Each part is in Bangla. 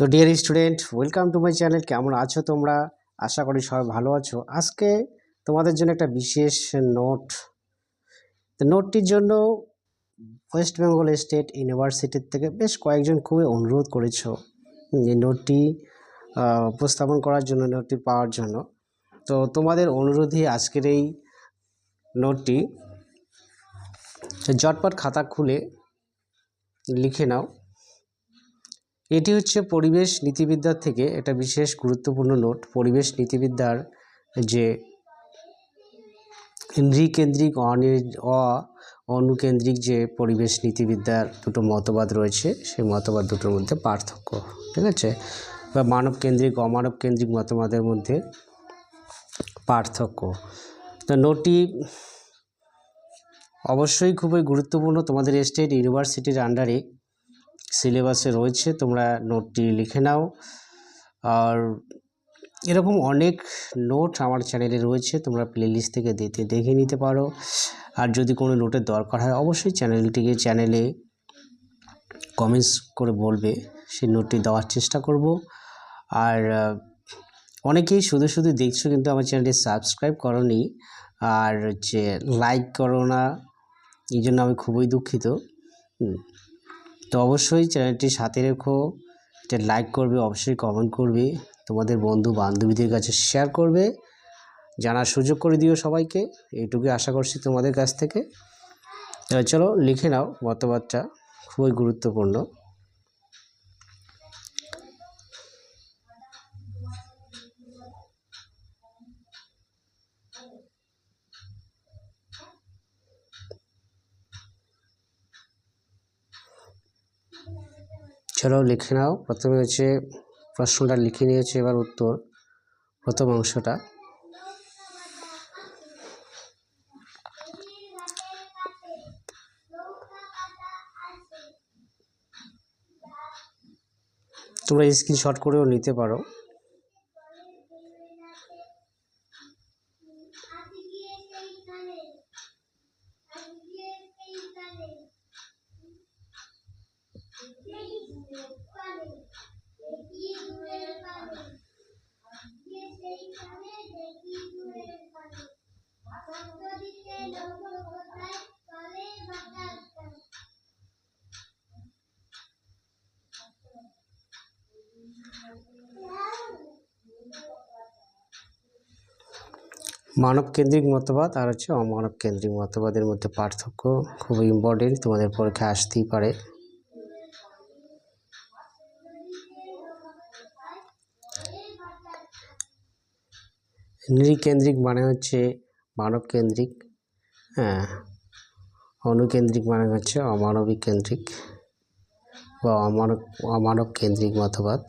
তো dear student welcome to my channel কেমন আছো তোমরা? আশা করি সবাই ভালো আছো। আজকে তোমাদের জন্য একটা বিশেষ নোট তো নোটটির জন্য ওয়েস্ট বেঙ্গল স্টেট ইউনিভার্সিটির থেকে বেশ কয়েকজন খুবই অনুরোধ করেছ এই নোটটি উপস্থাপন করার জন্য নোটটি পাওয়ার জন্য। তো তোমাদের অনুরোধে আজকের এই নোটটি জটপট খাতা খুলে লিখে নাও। এটি হচ্ছে পরিবেশ নীতিবিদ্যার থেকে একটা বিশেষ গুরুত্বপূর্ণ নোট। পরিবেশ নীতিবিদ্যার যে নৃকেন্দ্রিক অনুকেন্দ্রিক যে পরিবেশ নীতিবিদ্যার দুটো মতবাদ রয়েছে, সেই মতবাদ দুটোর মধ্যে পার্থক্য, ঠিক আছে? বা মানব কেন্দ্রিক অমানব কেন্দ্রিক মতবাদের মধ্যে পার্থক্য। তো নোটটি অবশ্যই খুবই গুরুত্বপূর্ণ। তোমাদের স্টেট ইউনিভার্সিটির আন্ডারে সিলেবাসে রয়েছে, তোমরা নোটটি লিখে নাও। আর এরকম অনেক নোট আমার চ্যানেলে রয়েছে, তোমরা প্লেলিস্ট থেকে দেখে দেখে নিতে পারো। আর যদি কোনো নোটের দরকার হয়, অবশ্যই চ্যানেলটিকে চ্যানেলে কমেন্টস করে বলবে, সেই নোটটি দেওয়ার চেষ্টা করব। আর অনেকেই শুধু শুধু দেখছ কিন্তু আমার চ্যানেলটি সাবস্ক্রাইব করনি, আর হচ্ছে লাইক করো না, এই জন্য আমি খুবই দুঃখিত। তো অবশ্যই চ্যানেলটি সাথে রেখো এটা লাইক করবে, অবশ্যই কমেন্ট করবে, তোমাদের বন্ধু বান্ধবীদের কাছে শেয়ার করবে, জানার সুযোগ করে দিও সবাইকে এইটুকু আশা করছি তোমাদের কাছ থেকে। চলো লিখে নাও মতামতটা খুবই গুরুত্বপূর্ণ। চলো লিখে নাও। প্রথমে হচ্ছে প্রশ্নটা লিখে নিয়েছে এবার উত্তর। প্রথম অংশটা। তোমরা স্ক্রিনশট করেও নিতে পারো। মানব কেন্দ্রিক মতবাদ আর হচ্ছে অমানব কেন্দ্রিক মতবাদের মধ্যে পার্থক্য খুবই ইম্পর্টেন্ট তোমাদের পরীক্ষায় আসতেই পারে। নৃকেন্দ্রিক মানে হচ্ছে মানব কেন্দ্রিক হ্যাঁ অনুকেন্দ্রিক মানে হচ্ছে অমানবিক কেন্দ্রিক বা অমানব অমানব কেন্দ্রিক মতবাদ।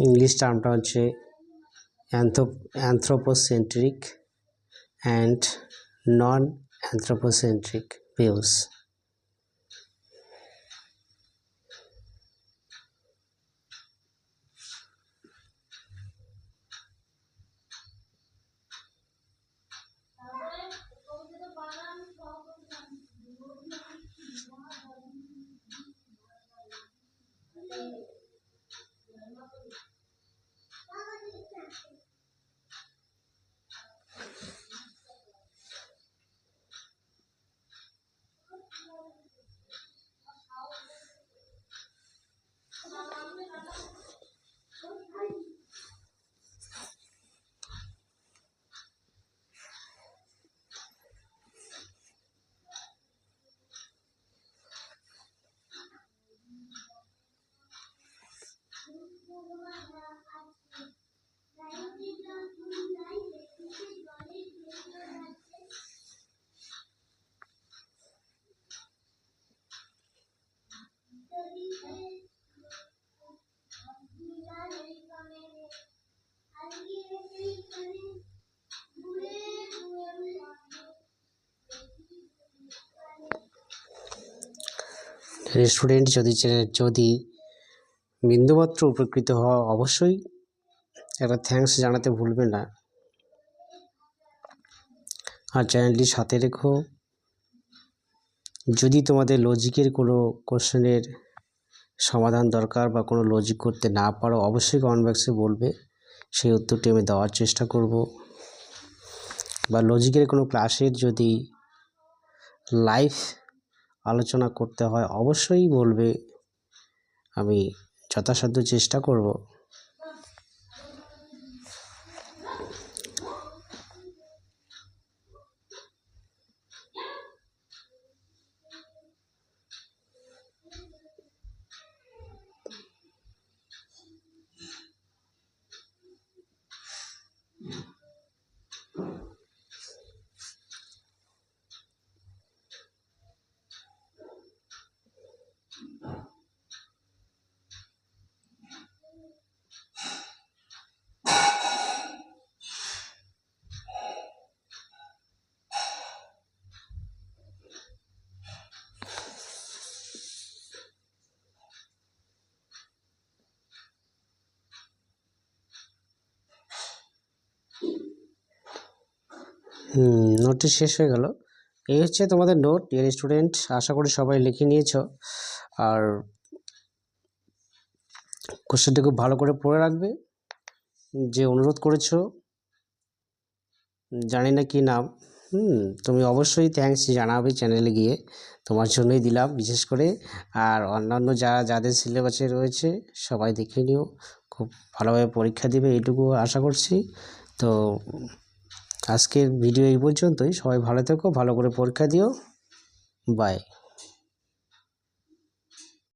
ইংলিশ টার্মটা হচ্ছে anthropocentric and non anthropocentric views student যদি যদি বিন্দুমাত্র উপকৃত হওয়া অবশ্যই একটা থ্যাঙ্কস জানাতে ভুলবে না। আর চ্যানেলটি সাথে রেখো। যদি তোমাদের লজিকের কোনো কোশ্চেনের সমাধান দরকার বা কোনো লজিক করতে না পারো, অবশ্যই কমেন্ট বক্সে বলবে। সেই উত্তরটি আমি দেওয়ার চেষ্টা করব। বা লজিকের কোনো ক্লাসের যদি লাইভ আলোচনা করতে হয় অবশ্যই বলবে। আমি যথাসাধ্য চেষ্টা করব। নোটটি শেষ হয়ে গেল। এই হচ্ছে তোমাদের নোট ডিয়ার স্টুডেন্ট আশা করি সবাই লিখে নিয়েছো। আর কোশ্চেনটি খুব ভালো করে পড়ে রাখবে। যে অনুরোধ করেছ, জানি না কি নাম। হুম, তুমি অবশ্যই থ্যাঙ্কস জানাবে চ্যানেলে গিয়ে। তোমার জন্যই দিলাম, বিশেষ করে। আর অন্যান্য যারা যাদের সিলেবাসে রয়েছে, সবাই দেখে নিও। খুব ভালোভাবে পরীক্ষা দিবে, এইটুকু আশা করছি। তো আজকের ভিডিও এই পর্যন্তই। সবাই ভালো থেকো ভালো করে পরীক্ষা দিও। বাই